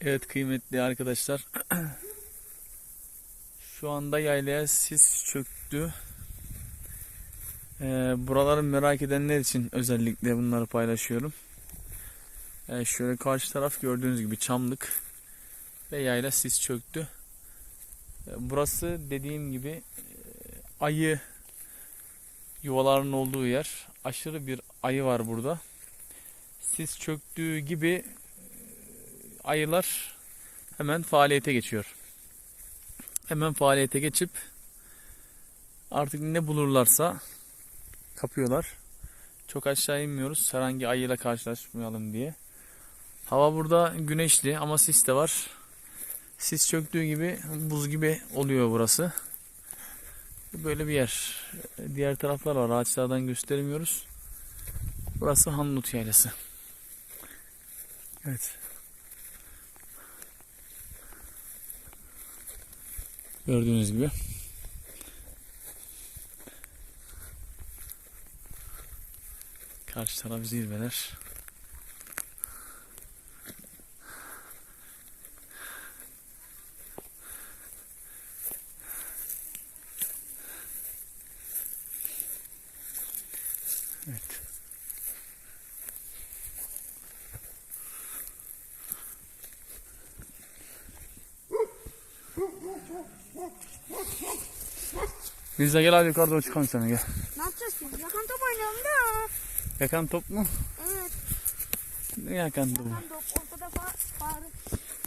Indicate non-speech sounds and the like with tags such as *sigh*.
Evet kıymetli arkadaşlar. *clears throat* Şu anda yaylaya sis çöktü. Ee, buraları merak edenler için özellikle bunları paylaşıyorum. Ee, şöyle karşı taraf gördüğünüz gibi çamlık ve yayla sis çöktü. Ee, burası dediğim gibi e, ayı yuvalarının olduğu yer. Aşırı bir ayı var burada. Sis çöktüğü gibi ayılar hemen faaliyete geçiyor. Hemen faaliyete geçip artık ne bulurlarsa kapıyorlar. Çok aşağı inmiyoruz herhangi ayıyla karşılaşmayalım diye. Hava burada güneşli ama sis de var. Sis çöktüğü gibi buz gibi oluyor burası. Böyle bir yer. Diğer taraflar var. Ağaçlardan gösteremiyoruz. Burası Hanlut Yaylası. Evet. Gördüğünüz gibi. Karşı taraf zirveler. Evet. Yüzde gel abi yukarı doğru çıkalım sana gel. Ne yapacağız şimdi? Yakan top oynayalım da. Yakan top mu? Evet. Ne yakan topu? Yakan top ortada bağırır.